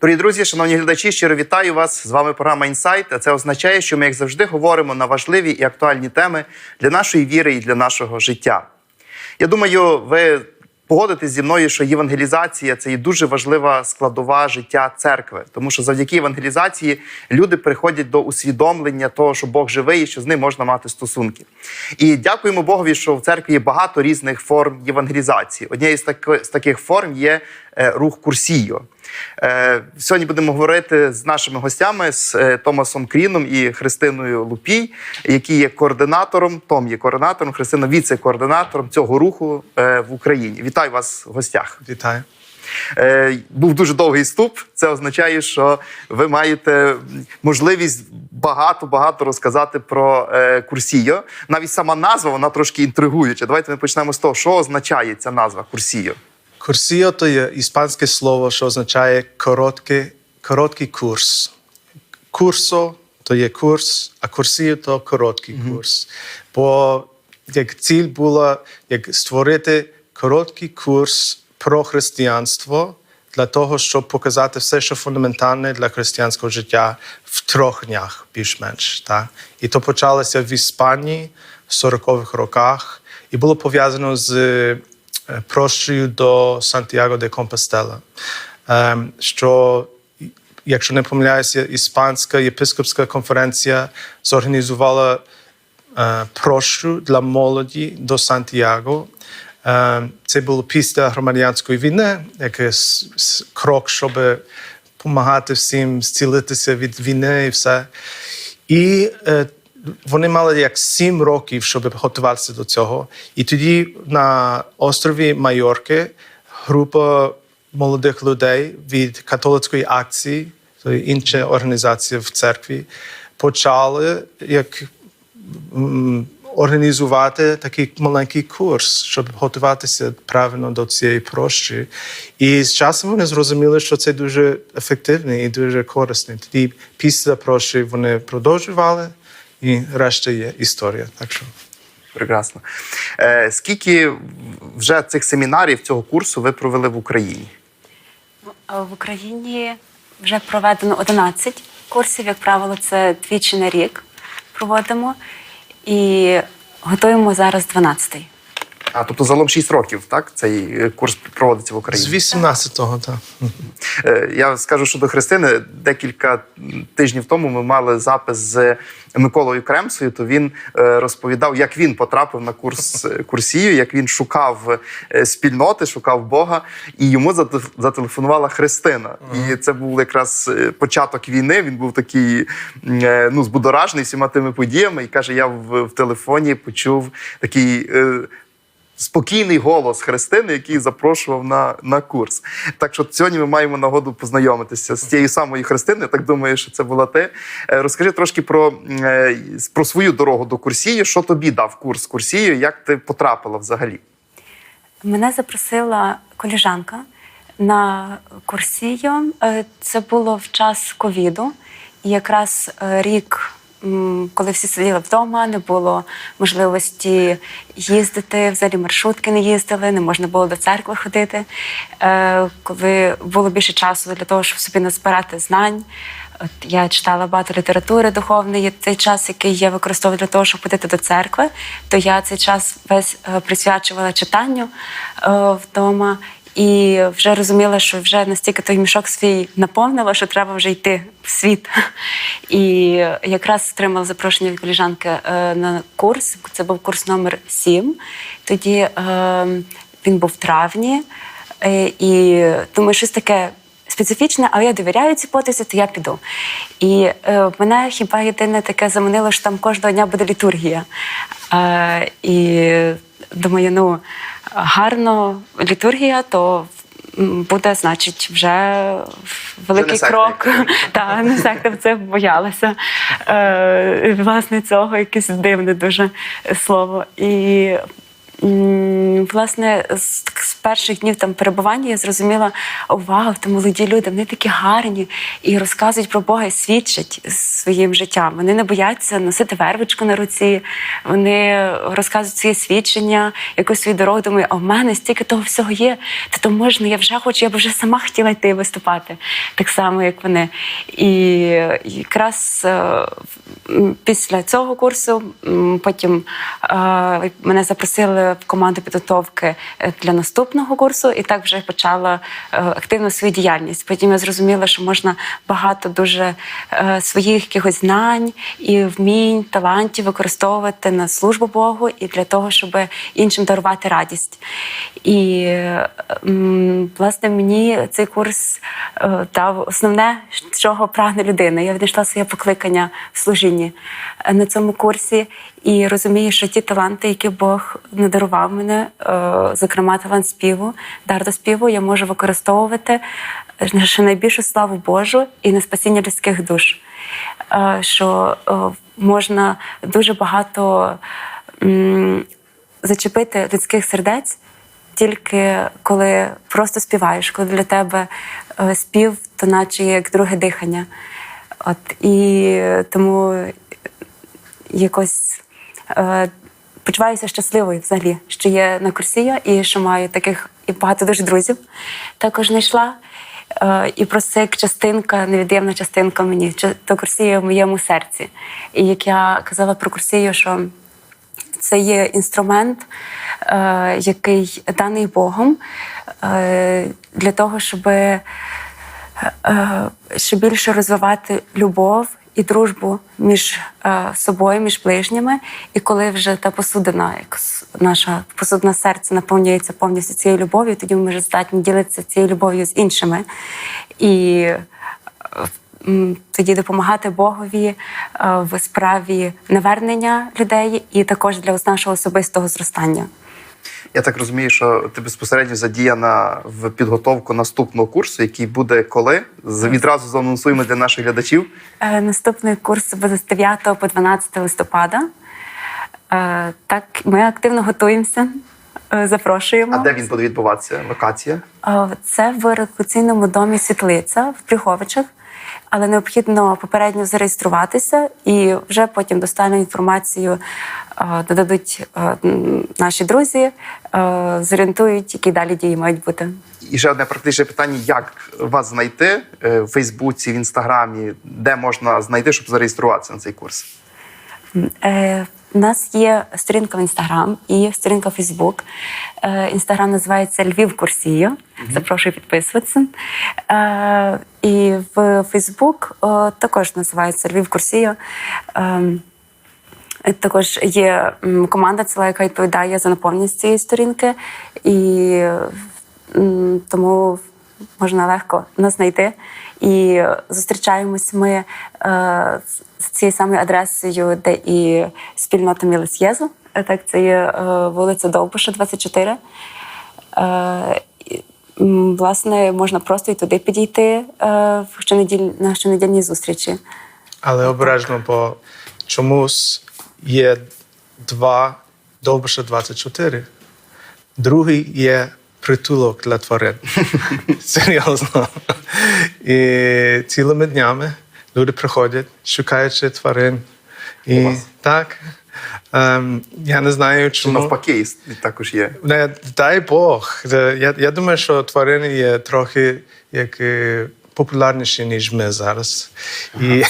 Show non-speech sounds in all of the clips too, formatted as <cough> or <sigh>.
Дорогі друзі, шановні глядачі, щиро вітаю вас. З вами програма Інсайт. А це означає, що ми, як завжди, говоримо на важливі і актуальні теми для нашої віри і для нашого життя. Я думаю, ви погодитесь зі мною, що євангелізація це є дуже важлива складова життя церкви, тому що завдяки євангелізації люди приходять до усвідомлення того, що Бог живий і що з ним можна мати стосунки. І дякуємо Богові, що в церкві є багато різних форм євангелізації. Однією з, таких форм є е, рух Курсійо. Е, Сьогодні будемо говорити з нашими гостями з е, Томасом Кріном і Христиною Лупій, які є координатором. Том є координатором, Христина віце-координатором цього руху е, в Україні. Вітаю вас в гостях. Вітаю. Був дуже довгий вступ. Це означає, що ви маєте можливість багато багато розказати про Курсійо. Навіть сама назва вона трошки інтригуюча. Давайте ми почнемо з того, що означає ця назва Курсійо. Курсіо то є іспанське слово, що означає короткий, короткий курс. Курсо то є курс, а курсіо то короткий курс. Бо як ціль була як створити короткий курс про християнство для того, щоб показати все, що фундаментальне для християнського життя в трьох днях, більш-менш. І то почалося в Іспанії в 40-х роках і було пов'язано з прощою до Сантьяго де Компостела. Ем, що, якщо не помиляюся, Іспанська єпископська конференція зорганізувала е, прощу для молоді до Сантьяго. Е, Це було після громадянської війни, який с- с- крок, щоб допомагати всім зцілитися від війни і все. І е, вони мали як сім років, щоб готуватися до цього. І тоді на острові Майорки група молодих людей від католицької акції, то інша організація в церкві, почали як організувати такий маленький курс, щоб готуватися правильно до цієї прощі. І з часом вони зрозуміли, що це дуже ефективний і дуже корисний. Тоді після прощі вони продовжували, і решта є історія. Так що Прекрасно. Е, скільки вже цих семінарів цього курсу ви провели в Україні? В Україні вже проведено 11 курсів. Як правило, це двічі на рік проводимо і готуємо зараз 12-й. А тобто загалом 6 років, так? Цей е, курс проводиться в Україні з 18-го, так. Е, Я скажу щодо Христини. Декілька тижнів тому ми мали запис з Миколою Кремсою. То він е, розповідав, як він потрапив на курс курсію, як він шукав спільноти, шукав Бога, і йому зателефонувала Христина. І це був якраз початок війни. Він був такий ну збудоражений всіма тими подіями. І каже: я в телефоні почув такий. Спокійний голос Христини, який запрошував на, на курс. Так що сьогодні ми маємо нагоду познайомитися з тією самою Христиною. Так думаю, що це була ти. Е, Розкажи трошки про, е, про свою дорогу до курсію. Що тобі дав курс курсію? Як ти потрапила взагалі? Мене запросила коліжанка на курсію. Е, Це було в час ковіду. І якраз рік, коли всі сиділи вдома, не було можливості їздити, взагалі маршрутки не їздили, не можна було до церкви ходити. Е, Коли було більше часу для того, щоб собі назбирати знань. От я читала багато літератури духовної. Цей час, який я використовую для того, щоб ходити до церкви, то я цей час весь е, присвячувала читанню е, вдома. І вже розуміла, що вже настільки той мішок свій наповнила, що треба вже йти в світ. <laughs> І якраз отримала запрошення від коліжанки е, на курс. Це був курс номер 7. Тоді е, він був в травні. Е, І думаю, щось таке специфічне, але я довіряю цій потязі, то я піду. І е, мене хіба єдине таке заманило, що там кожного дня буде літургія. Е, і думаю, ну гарно літургія, то буде, значить, вже великий крок. <laughs> Та не секта це боялася. Е, власне, цього якесь дивне дуже слово. І власне, з, перших днів там перебування я зрозуміла, о, вау, там молоді люди, вони такі гарні і розказують про Бога і свідчать своїм життям. Вони не бояться носити вервичку на руці, вони розказують свої свідчення, якусь свою дорогу. Думаю, а в мене стільки того всього є, то, то можна, я вже хочу, я б вже сама хотіла йти виступати, так само, як вони. І якраз е, після цього курсу потім е, мене запросили в команду підготовки е, для наступного курсу, і так вже почала е, активну свою діяльність. Потім я зрозуміла, що можна багато дуже е, своїх якихось знань і вмінь, талантів використовувати на службу Богу і для того, щоб іншим дарувати радість. І власне мені цей курс дав основне, чого прагне людина. Я віднайшла своє покликання в служінні на цьому курсі і розумію, що ті таланти, які Бог надарував мене, е, зокрема талант співу, дар до співу, я можу використовувати на ще найбільшу славу Божу і на спасіння людських душ. Е, Що е, можна дуже багато зачепити людських сердець тільки коли просто співаєш, коли для тебе е, спів, то наче як друге дихання. От і тому якось е, почуваюся щасливою взагалі, що є на курсія і що маю таких і багато дуже друзів також знайшла. Е, і просто як частинка, невід'ємна частинка мені, то курсія в моєму серці. І як я казала про курсію, що це є інструмент, е, який даний Богом е, для того, щоб е, е, ще більше розвивати любов і дружбу між е, собою, між ближніми. І коли вже та посудина, як наша посудина серце наповнюється повністю цією любов'ю, тоді ми вже здатні ділитися цією любов'ю з іншими. І е, тоді допомагати Богові е, в справі навернення людей і також для нашого особистого зростання. Я так розумію, що ти безпосередньо задіяна в підготовку наступного курсу, який буде коли? Відразу заанонсуємо для наших глядачів. Е, Наступний курс буде з 9 по 12 листопада. Е, Так, ми активно готуємося, е, запрошуємо. А де він буде відбуватися? Локація? Е, Це в рекреаційному домі Світлиця в Плюховичах, але необхідно попередньо зареєструватися і вже потім достальну інформацію е, додадуть е, наші друзі, е, зорієнтують, які далі дії мають бути. І ще одне практичне питання: як вас знайти в Фейсбуці, в Інстаграмі, де можна знайти, щоб зареєструватися на цей курс? Е, У нас є сторінка в Інстаграм і сторінка в Фейсбук. Е, Інстаграм називається Львів Курсію. Запрошую підписуватися. Е, І в Фейсбук е, також називається Львів Курсію. Ем, Також є команда ціла, яка відповідає за наповненість цієї сторінки, і тому можна легко нас знайти. І зустрічаємось ми е, з цією самою адресою, де і спільнота Мілес Єзу. Е, Так, це є е, вулиця Довбуша, 24. Е, Власне, можна просто і туди підійти е, щонеділь, на щонедільній зустрічі. Але обережно, бо чомусь є два довбише 24. Другий є притулок для тварин. <laughs> Серйозно. І цілими днями люди приходять, шукаючи тварин. І вас? так. Ем, я не знаю, чому. навпаки також є? Не, дай Бог. Я, я думаю, що тварини є трохи як, е, популярніші, ніж ми зараз. І,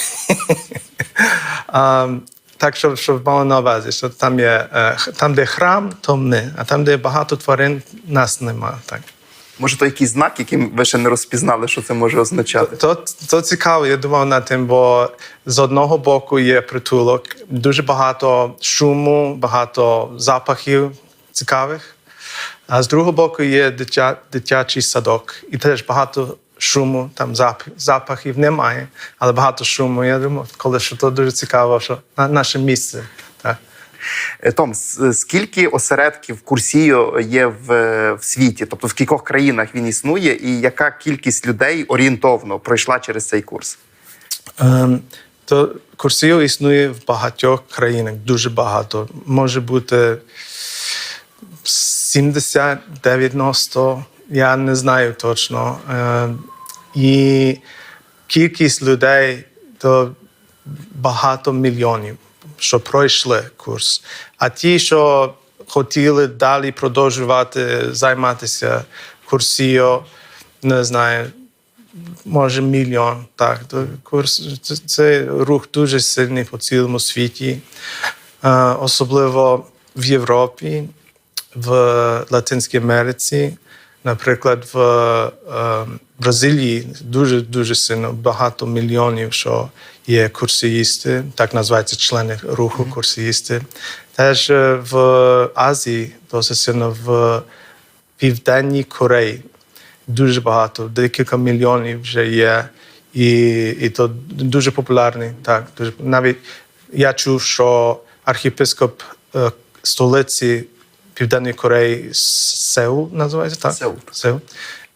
а, <laughs> так, щоб, щоб мали на увазі, що там є е, там, де храм, то ми, а там, де багато тварин, нас нема. Так. Може, то якийсь знак, яким ви ще не розпізнали, що це може означати? То, то цікаво, я думав над тим, бо з одного боку є притулок, дуже багато шуму, багато запахів цікавих. А з другого боку є дитя, дитячий садок, і теж багато шуму, там зап, запахів немає, але багато шуму. Я думаю, коли що то дуже цікаво, що на, наше місце. Е, Том, скільки осередків курсію є в, е, в світі? Тобто в кількох країнах він існує, і яка кількість людей орієнтовно пройшла через цей курс? Ем, то курсів існує в багатьох країнах, дуже багато. Може бути 70-90, я не знаю точно. Е, І кількість людей то багато мільйонів, що пройшли курс. А ті, що хотіли далі продовжувати займатися курсіо, не знаю, може мільйон. Так, курс це, рух дуже сильний по цілому світі, е, особливо в Європі, в Латинській Америці. Наприклад, в е, Бразилії дуже дуже сильно багато мільйонів, що є курсіїсти, так називаються члени руху курсіїсти. Теж е, в Азії досить сильно в Південній Кореї дуже багато, декілька мільйонів вже є, і, і то дуже популярний. Так, дуже навіть я чув, що архіпископ е, столиці Південної Кореї Сеул називається так? Сеул. Сеул.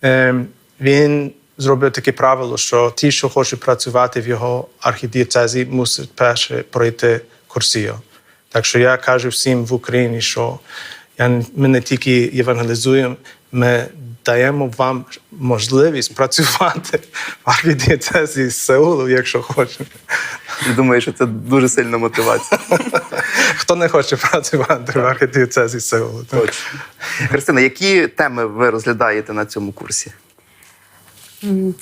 Е, він зробив таке правило, що ті, що хочуть працювати в його архідієцезі, мусять перше пройти курсію. Так що я кажу всім в Україні, що я, ми не тільки євангелізуємо, ми даємо вам можливість працювати в архідієцезі з Сеулу, якщо хочете. Я думаю, що це дуже сильна мотивація. <laughs> Хто не хоче працювати в архідієцезі з Сеулу? Точно. Христина, які теми ви розглядаєте на цьому курсі?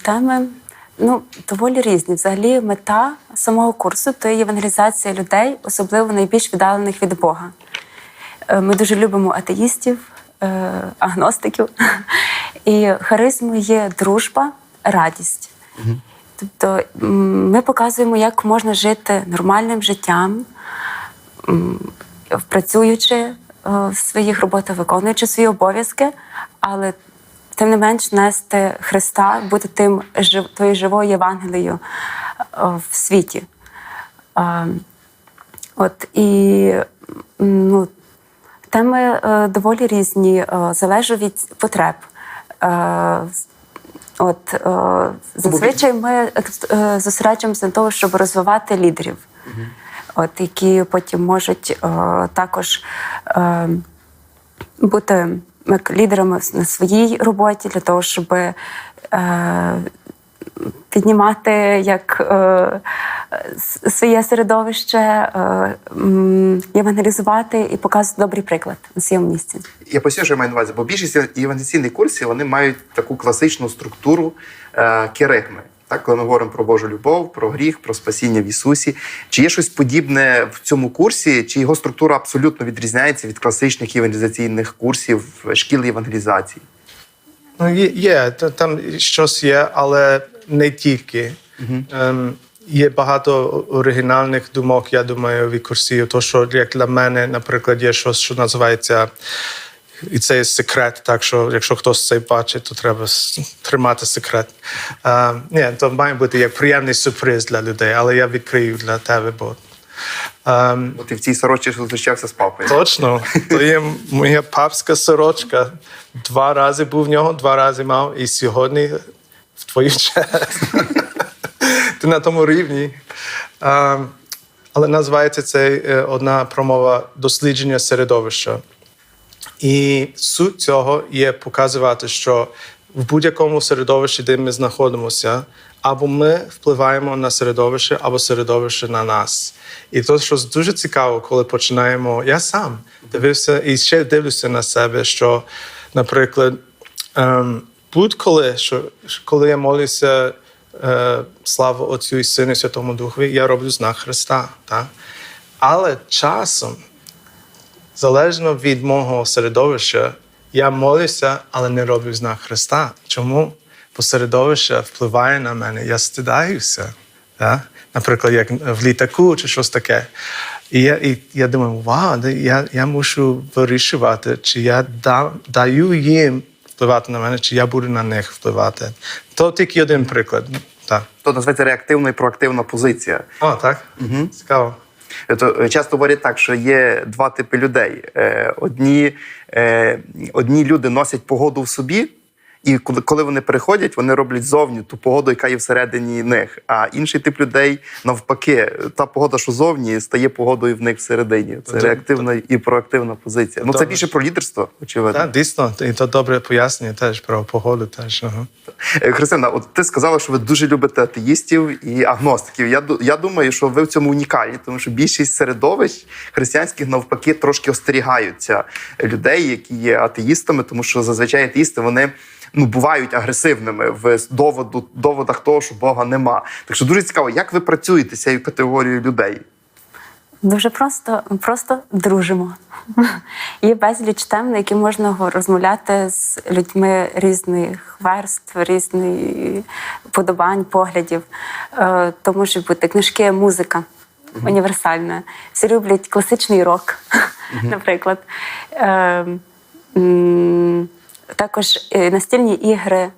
Теми ну, доволі різні. Взагалі, мета самого курсу то є євангелізація людей, особливо найбільш віддалених від Бога. Е, Ми дуже любимо атеїстів, агностиків. <laughs> І харизмою є дружба, радість. Тобто ми показуємо, як можна жити нормальним життям, працюючи е, в своїх роботах, виконуючи свої обов'язки, але тим не менш нести Христа, бути тим тою живою Євангелією е, в світі. Е, От і ну, теми е, доволі різні, е, від потреб. Е, От зазвичай ми зосереджуємося на того, щоб розвивати лідерів, от які потім можуть також бути лідерами на своїй роботі для того, щоб піднімати як е, своє середовище, е, м, євангелізувати і показувати добрий приклад на своєму місці. Я поясню, що я маю на увазі, бо більшість євангелізаційних курсів вони мають таку класичну структуру е, керигми. Так, коли ми говоримо про Божу любов, про гріх, про спасіння в Ісусі. Чи є щось подібне в цьому курсі, чи його структура абсолютно відрізняється від класичних євангелізаційних курсів шкіл євангелізації? Ну, є, є, там щось є, але не тільки. Ем, є багато оригінальних думок, я думаю, від курсів. То, що як для мене, наприклад, є щось, що називається. І це є секрет, так що якщо хтось це бачить, то треба тримати секрет. Е, ні, то має бути як приємний сюрприз для людей, але я відкрию для тебе, бо ем, Бо ти в цій сорочці зустрічався з папою. Точно. То є моя папська сорочка. Два рази був в нього, два рази мав, і сьогодні в твою честь. <laughs> Ти на тому рівні. Але називається це е, одна промова дослідження середовища. І суть цього є показувати, що в будь-якому середовищі, де ми знаходимося, або ми впливаємо на середовище, або середовище на нас. І то, що дуже цікаво, коли починаємо, я сам дивився і ще дивлюся на себе, що, наприклад, ем, будь-коли, що коли я молюся, е, слава Отцю і Сину і Святому Духові, я роблю знак Христа. Так? Але часом залежно від мого середовища, я молюся, але не роблю знак Христа. Чому? Бо середовище впливає на мене, я стидаюся. Да? Наприклад, як в літаку чи щось таке. І я, і я думаю, вау, я, я мушу вирішувати, чи я да, даю їм впливати на мене, чи я буду на них впливати. То тільки один приклад. Так. То називається реактивна і проактивна позиція. О, так? Угу. Цікаво. То е, часто говорять так, що є два типи людей. Е, Одні, е, одні люди носять погоду в собі, І коли, коли вони переходять, вони роблять зовні ту погоду, яка є всередині них. А інший тип людей навпаки, та погода, що зовні, стає погодою в них всередині. Це Добре. реактивна і проактивна позиція. Ну це більше про лідерство, очевидно. Так, дійсно, і то добре пояснення теж про погоду. Теж. Ага. Е, Христина, от ти сказала, що ви дуже любите атеїстів і агностиків. Я, я думаю, що ви в цьому унікальні, тому що більшість середовищ християнських навпаки трошки остерігаються людей, які є атеїстами, тому що зазвичай атеїсти вони. Ну, бувають агресивними в доводу, доводах того, що Бога нема. Так що дуже цікаво, як ви працюєте з цією категорією людей? Дуже просто, просто дружимо. <laughs> Є безліч тем, на які можна розмовляти з людьми різних верств, різних подобань, поглядів. Е, То можуть бути книжки, музика універсальна. Всі люблять класичний рок, <laughs> наприклад. Також е, настільні ігри,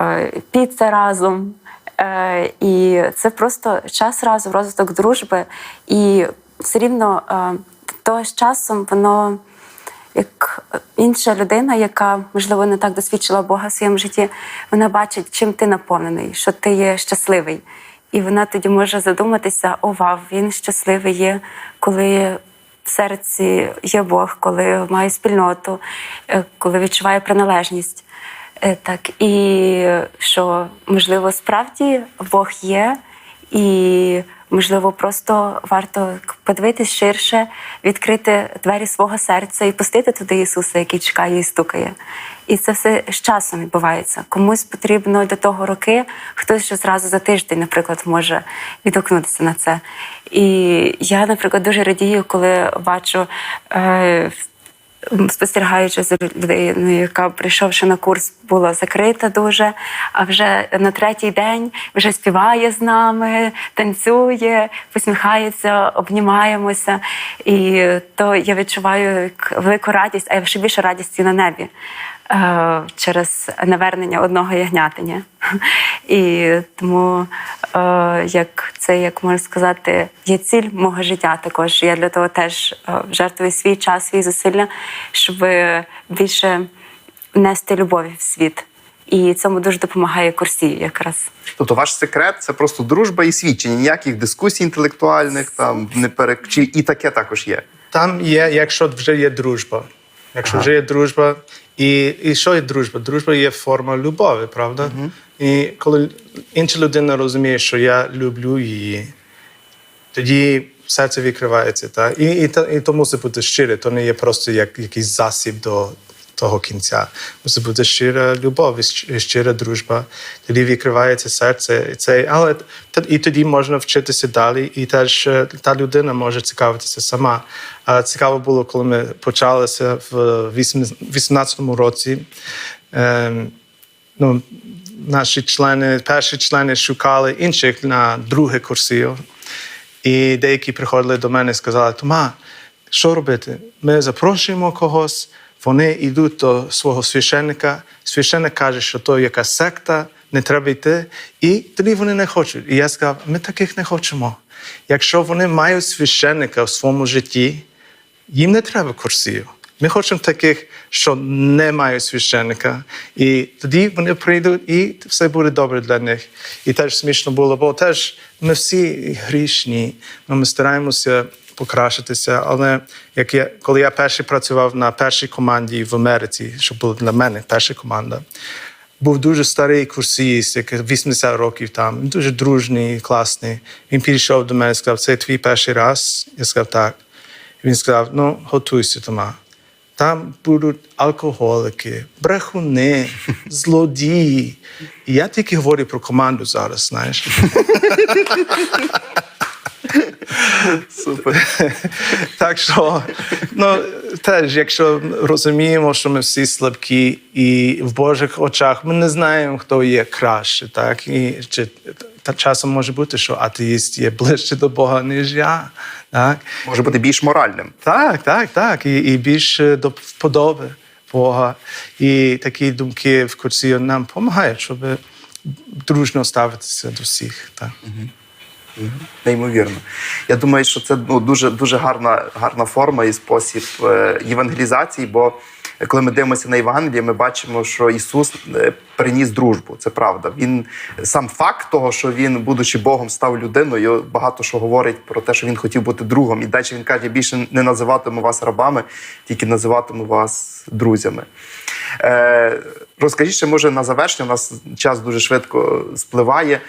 е, піца разом. Е, І це просто час разом, розвиток дружби. І все рівно то з часом воно як інша людина, яка можливо не так досвідчила Бога в своєму житті, вона бачить, чим ти наповнений, що ти є щасливий. І вона тоді може задуматися: о, вау, він щасливий є, коли в серці є Бог, коли має спільноту, е, коли відчуває приналежність. Е, Так, і що можливо справді Бог є, і можливо просто варто подивитись ширше, відкрити двері свого серця і пустити туди Ісуса, який чекає і стукає. І це все з часом відбувається. Комусь потрібно до того роки, хтось ще зразу за тиждень, наприклад, може відгукнутися на це. І я, наприклад, дуже радію, коли бачу. Е, спостерігаючи за людиною, яка прийшовши на курс, була закрита дуже. А вже на третій день вже співає з нами, танцює, посміхається, обнімаємося. І то я відчуваю велику радість, а ще більше радість на небі. Е, Через навернення одного ягнятиня. І тому, е, як це, як можна сказати, є ціль мого життя також. Я для того теж е, жертвую свій час, свої зусилля, щоб більше нести любові в світ. І цьому дуже допомагає курсі якраз. Тобто ваш секрет це просто дружба і свідчення, ніяких дискусій інтелектуальних, там не перек... чи і таке також є. Там є, якщо вже є дружба. Якщо вже є дружба, і, і що є дружба? Дружба є форма любові, правда? І коли інша людина розуміє, що я люблю її, тоді серце відкривається. Та? І, і, та- і то мусить бути щире, то не є просто як якийсь засіб до того кінця. Мусить бути щира любов і щира дружба. Тоді відкривається серце. І, це, але і тоді можна вчитися далі, і теж е, та людина може цікавитися сама. Цікаво було, коли ми почалися в 18-му році. Ем, ну, наші члени, перші члени шукали інших на друге курсію. І деякі приходили до мене і сказали: Тома, що робити? Ми запрошуємо когось, вони йдуть до свого священника. Священник каже, що то якась секта, не треба йти. І тоді вони не хочуть. І я сказав: ми таких не хочемо. Якщо вони мають священника в своєму житті, їм не треба курсів. Ми хочемо таких, що не мають священника. І тоді вони прийдуть, і все буде добре для них. І теж смішно було, бо теж ми всі грішні, ну, ми стараємося покращитися. Але як я, коли я перший працював на першій команді в Америці, що була для мене перша команда, був дуже старий курсіст, який 80 років там, він дуже дружний, класний. Він підійшов до мене і сказав, це твій перший раз? Я сказав, так. Він сказав: ну, готуйся, Тома. Там будуть алкоголики, брехуни, <laughs> злодії. І я тільки говорю про команду зараз, знаєш. <laughs> Супер. <laughs> Так що, ну, теж, якщо розуміємо, що ми всі слабкі, і в Божих очах ми не знаємо, хто є краще, так? І чи та часом може бути, що атеїст є ближче до Бога, ніж я. Так? Може бути більш моральним. Так, так, так. І, і більше до вподоби Бога. І такі думки в курсі нам допомагають, щоб дружно ставитися до всіх. Так. Неймовірно. Я думаю, що це ну, дуже, дуже гарна, гарна форма і спосіб е, євангелізації, бо коли ми дивимося на Євангеліє, ми бачимо, що Ісус е, приніс дружбу. Це правда. Він сам факт того, що він, будучи Богом, став людиною, багато що говорить про те, що він хотів бути другом. І далі він каже: більше не називатиму вас рабами, тільки називатиму вас друзями. Е, розкажіть ще, може, на завершення, у нас час дуже швидко спливає.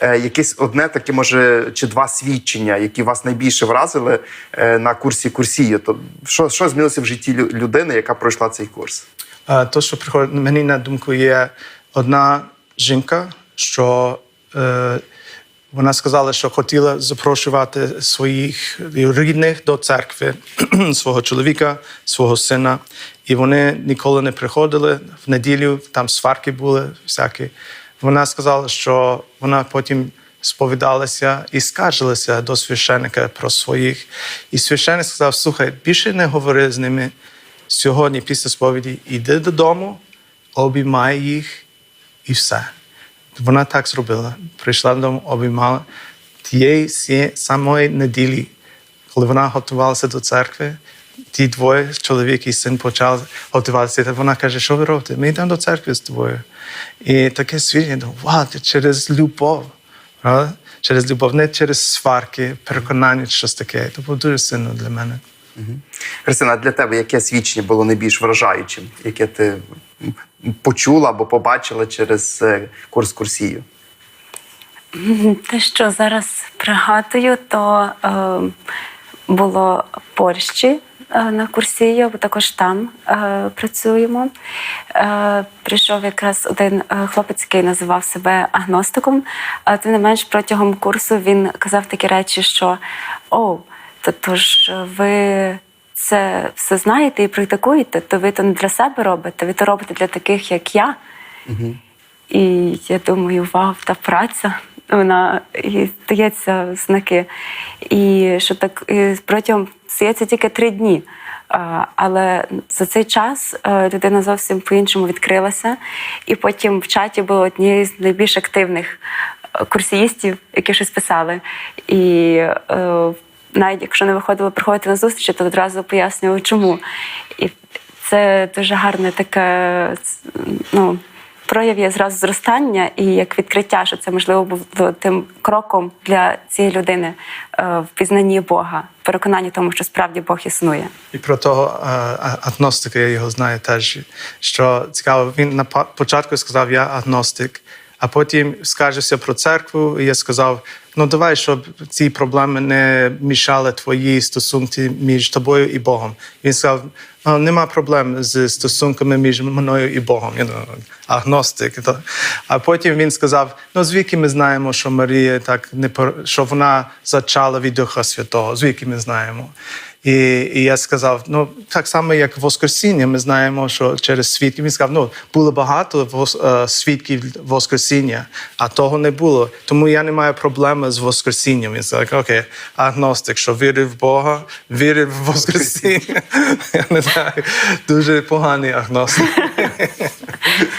Е, якесь одне таке, може, чи два свідчення, які вас найбільше вразили е, на курсі курсію. То що, що змінилося в житті лю- людини, яка пройшла цей курс? А, То, що приходить мені на думку, є одна жінка, що е, вона сказала, що хотіла запрошувати своїх рідних до церкви, свого чоловіка, свого сина. І вони ніколи не приходили в неділю, там сварки були всякі. Вона сказала, що вона потім сповідалася і скаржилася до священника про своїх. І священник сказав: слухай, більше не говори з ними сьогодні після сповіді йди додому, обіймай їх і все. Вона так зробила. Прийшла додому, обіймала тієї самої неділі, коли вона готувалася до церкви. Ті двоє, чоловік і син, почали готуватися. Та вона каже, що ви робите? Ми йдемо до церкви з тобою. І таке свідчення, вау, це через любов. Правда? Через любов, не через сварки, переконання, щось таке. Це було дуже сильно для мене. Христина, а для тебе яке свідчення було найбільш вражаючим, яке ти почула або побачила через е, курс курсію? Те, що зараз пригадую, то е, було в Польщі на курсі, бо також там е, працюємо. Е, прийшов якраз один е, хлопець, який називав себе агностиком. Тим не менш, протягом курсу він казав такі речі, що о, то, то ж ви. Це все знаєте і практикуєте, то ви то не для себе робите, ви то робите для таких, як я. І я думаю, вау, та праця. Вона і дається знаки. І що так і протягом здається тільки три дні. Але за цей час е, людина зовсім по-іншому відкрилася. І потім в чаті було однією з найбільш активних е, курсіїстів, які щось писали. І е, навіть якщо не виходило приходити на зустрічі, то одразу пояснював, чому. І це дуже гарне таке ну, прояв є зразу зростання і як відкриття, що це можливо було тим кроком для цієї людини е, в пізнанні Бога, переконанні тому, що справді Бог існує. І про того е, агностика, я його знаю теж. Що цікаво, він на початку сказав, я агностик, а потім скаржився про церкву, і я сказав: ну давай, щоб ці проблеми не мішали твої стосунки між тобою і Богом. Він сказав: ну, нема проблем з стосунками між мною і Богом. You know, агностик. А потім він сказав: ну звідки ми знаємо, що Марія так не що вона зачала від Духа Святого, звідки ми знаємо. І, і я сказав: ну так само, як Воскресіння, ми знаємо, що через свідків він сказав, ну було багато е, свідків Воскресіння, а того не було. Тому я не маю проблеми з Воскресінням. Він сказав, окей, агностик, що вірив в Бога, вірив в Воскресіння. <laughs> Я не знаю, дуже поганий агностик. <laughs>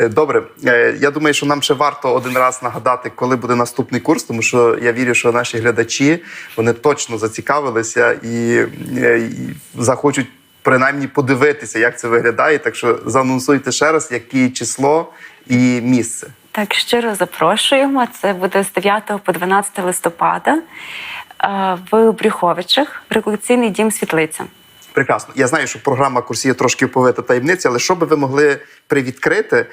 Е, Добре, Е, я думаю, що нам ще варто один раз нагадати, коли буде наступний курс, тому що я вірю, що наші глядачі вони точно зацікавилися і, е, і захочуть принаймні подивитися, як це виглядає. Так що заанонсуйте ще раз, яке число і місце. Так щиро запрошуємо. Це буде з 9 по 12 листопада в Брюховичах, реколекційний дім Світлиця. Прекрасно. Я знаю, що програма курсія трошки оповита таємниця, але що би ви могли привідкрити?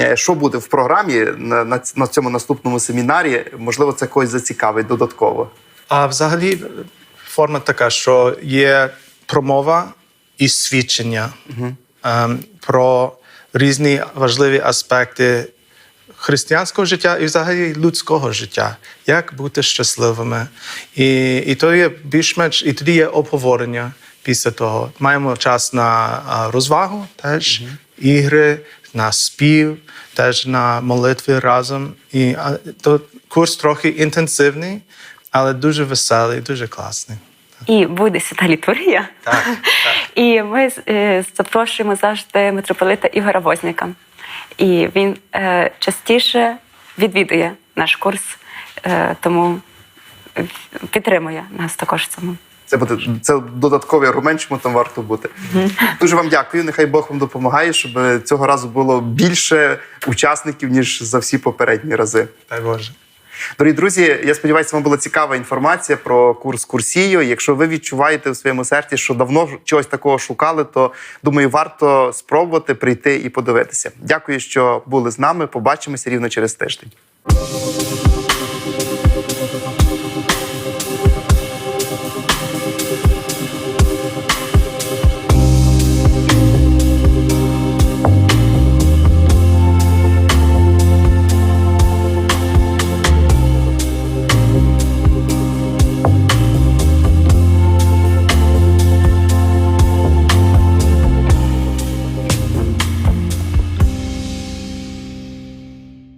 е, Що буде в програмі на, на, на цьому наступному семінарі? Можливо, це когось зацікавить додатково. А взагалі форма така, що є промова і свідчення ем, про різні важливі аспекти християнського життя і взагалі людського життя, як бути щасливими. І, і то є більш-менш, і тоді є обговорення після того. Маємо час на розвагу теж, ігри, на спів, теж на молитви разом. І а, то курс трохи інтенсивний, але дуже веселий, дуже класний. І буде свята літургія. Так, <laughs> І ми е, запрошуємо завжди митрополита Ігора Возняка. І він е, частіше відвідує наш курс, е, тому підтримує нас також цьому. Це буде це додатковий аргумент, чому там варто бути. Дуже вам дякую. Нехай Бог вам допомагає, щоб цього разу було більше учасників ніж за всі попередні рази. Дай Боже. Дорогі друзі, я сподіваюся, вам була цікава інформація про курс Курсію. Якщо ви відчуваєте в своєму серці, що давно чогось такого шукали, то думаю, варто спробувати прийти і подивитися. Дякую, що були з нами. Побачимося рівно через тиждень.